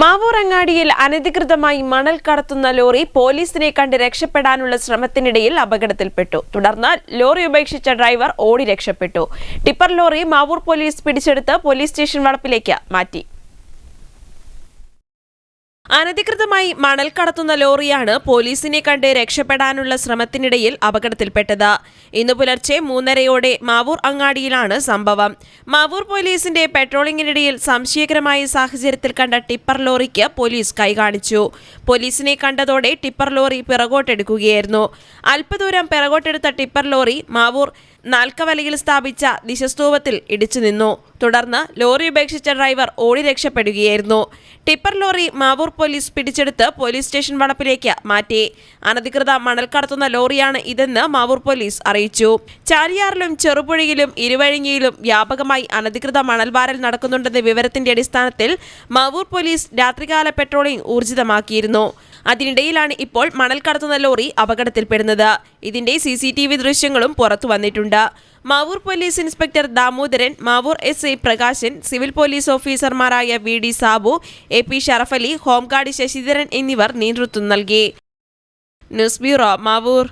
മാവൂർ അങ്ങാടിയിൽ അനധികൃതമായി മണൽ കടത്തുന്ന ലോറി പോലീസിനെ കണ്ട് രക്ഷപ്പെടാനുള്ള ശ്രമത്തിനിടയിൽ അപകടത്തിൽപ്പെട്ടു. തുടർന്ന് ലോറി ഉപേക്ഷിച്ച ഡ്രൈവർ ഓടി രക്ഷപ്പെട്ടു. ടിപ്പർ ലോറി മാവൂർ പോലീസ് പിടിച്ചെടുത്ത് പോലീസ് സ്റ്റേഷൻ വളപ്പിലേക്ക് മാറ്റി. അനധികൃതമായി മണൽ കടത്തുന്ന ലോറിയാണ് പോലീസിനെ കണ്ട് രക്ഷപ്പെടാനുള്ള ശ്രമത്തിനിടയിൽ അപകടത്തിൽപ്പെട്ടത്. ഇന്ന് പുലർച്ചെ മൂന്നരയോടെ മാവൂർ അങ്ങാടിയിലാണ് സംഭവം. മാവൂർ പോലീസിന്റെ പെട്രോളിംഗിനിടയിൽ സംശയകരമായ സാഹചര്യത്തിൽ കണ്ട ടിപ്പർ ലോറിക്ക് പോലീസ് കൈകാണിച്ചു. പോലീസിനെ കണ്ടതോടെ ടിപ്പർ ലോറി പിറകോട്ടെടുക്കുകയായിരുന്നു. അല്പദൂരം പിറകോട്ടെടുത്ത ടിപ്പർ ലോറി മാവൂർ നാൽക്കവലയിൽ സ്ഥാപിച്ച ദിശസ്തൂപത്തിൽ ഇടിച്ചു നിന്നു. തുടർന്ന് ലോറി ഉപേക്ഷിച്ച ഡ്രൈവർ ഓടി രക്ഷപ്പെടുകയായിരുന്നു. ടിപ്പർ ലോറി മാവൂർ പോലീസ് പിടിച്ചെടുത്ത് പോലീസ് സ്റ്റേഷൻ വളപ്പിലേക്ക് മാറ്റി. അനധികൃത മണൽ കടത്തുന്ന ലോറിയാണ് ഇതെന്ന് മാവൂർ പോലീസ് അറിയിച്ചു. ചാലിയാറിലും ചെറുപുഴയിലും ഇരുവഴിഞ്ഞിയിലും വ്യാപകമായി അനധികൃത മണൽ വാരൽ നടക്കുന്നുണ്ടെന്ന വിവരത്തിന്റെ അടിസ്ഥാനത്തിൽ മാവൂർ പോലീസ് രാത്രികാല പെട്രോളിംഗ് ഊർജിതമാക്കിയിരുന്നു. അതിനിടയിലാണ് ഇപ്പോൾ മണൽ കടത്തുന്ന ലോറി അപകടത്തിൽപ്പെടുന്നത്. ഇതിന്റെ സി ദൃശ്യങ്ങളും പുറത്തു വന്നിട്ടുണ്ട്. Mavoor police inspector Damodaran Mavoor S I Prakashan civil police ഓഫീസർമാരായ V D Sabu A P Sharafali home guard Sasidharan എന്നിവർ നേതൃത്വം നൽകി. News bureau Mavoor.